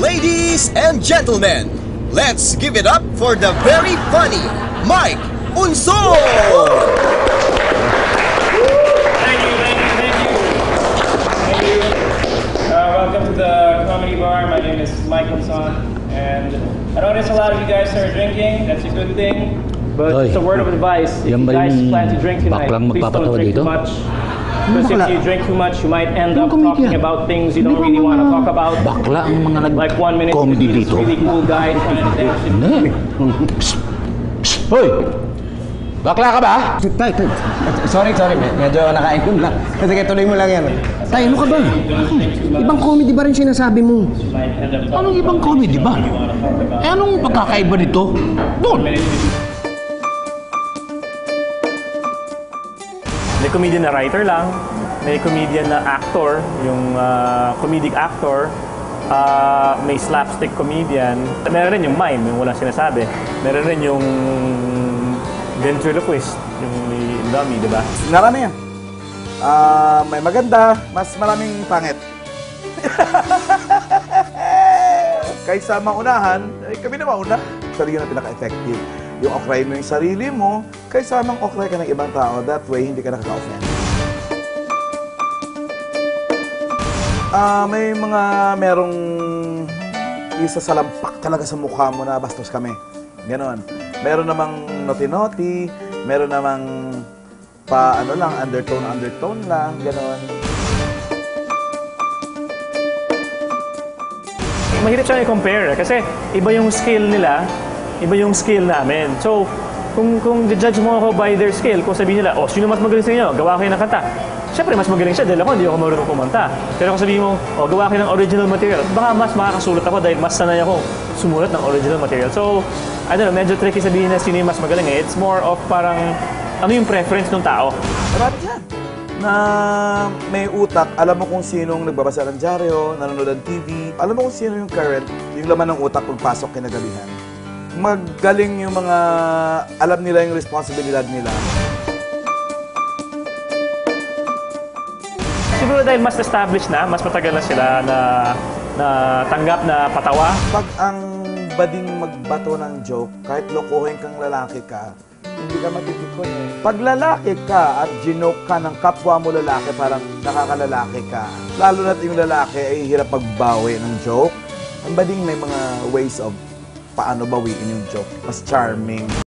Ladies and gentlemen, let's give it up for the very funny Mike Unso! Comedy bar. My name is Michael Son, and I notice a lot of you guys are drinking. That's a good thing. But Oy. it's a word of advice. If you guys plan to drink tonight, please don't drink dito? too much. Because if you drink too much, you might end up talking about things you don't really want to talk about. Bakla ang mga Like one minute, this dito. really cool guy trying to dance. Psst. Hoy! Bakla ka ba? Tay, tay. Sorry, sorry. med- Medyo nakain lang. Sige, tuloy mo lang yan. Tay, ano ka ba? Ibang comedy ba rin sinasabi mo? Anong ibang comedy ba? Eh, anong pagkakaiba nito? Doon! May comedian na writer lang, may comedian na actor, yung ah, comedic actor, ah, may slapstick comedian, meron rin yung mime, yung walang sinasabi. Meron rin yung ventriloquist, yung may dummy, di ba? Marami yan. Ah, may maganda, mas maraming pangit. Kaysa maunahan, eh, kami na mauna. Sarili na pinaka-effective. Yung okray mo yung sarili mo, kaysa mang okray ka ng ibang tao, that way hindi ka nakaka-offend. Ah, may mga merong isa sa lampak talaga sa mukha mo na bastos kami. Ganon. Meron namang noti-noti, meron namang pa ano lang, undertone, undertone lang, ganon. Mahirap siya i-compare eh, kasi iba yung skill nila, iba yung skill namin. So, kung kung judge mo ako by their skill, kung sabihin nila, oh, sino mas magaling sa inyo? Gawa kayo ng kanta. Siyempre, mas magaling siya dahil ako hindi ako marunong kumanta. Pero kung sabihin mo, oh, gawa kayo ng original material, baka mas makakasulat ako dahil mas sanay ako sumulat ng original material. So, I don't know, medyo tricky sabihin na sino yung mas magaling eh. It's more of parang, ano yung preference ng tao. Marami dyan. Na may utak, alam mo kung sinong nagbabasa ng dyaryo, nanonood ng TV, alam mo kung sino yung current, yung laman ng utak pagpasok kinagabihan. Magaling yung mga, alam nila yung responsibilidad nila. Siguro dahil mas established na, mas matagal na sila na na tanggap na patawa. Pag ang bading magbato ng joke, kahit lokohin kang lalaki ka, hindi ka matipikon eh. Pag lalaki ka at ginoke ka ng kapwa mo lalaki, parang nakakalalaki ka. Lalo na't yung lalaki ay hirap magbawi ng joke. Ang bading may mga ways of paano bawiin yung joke. Mas charming.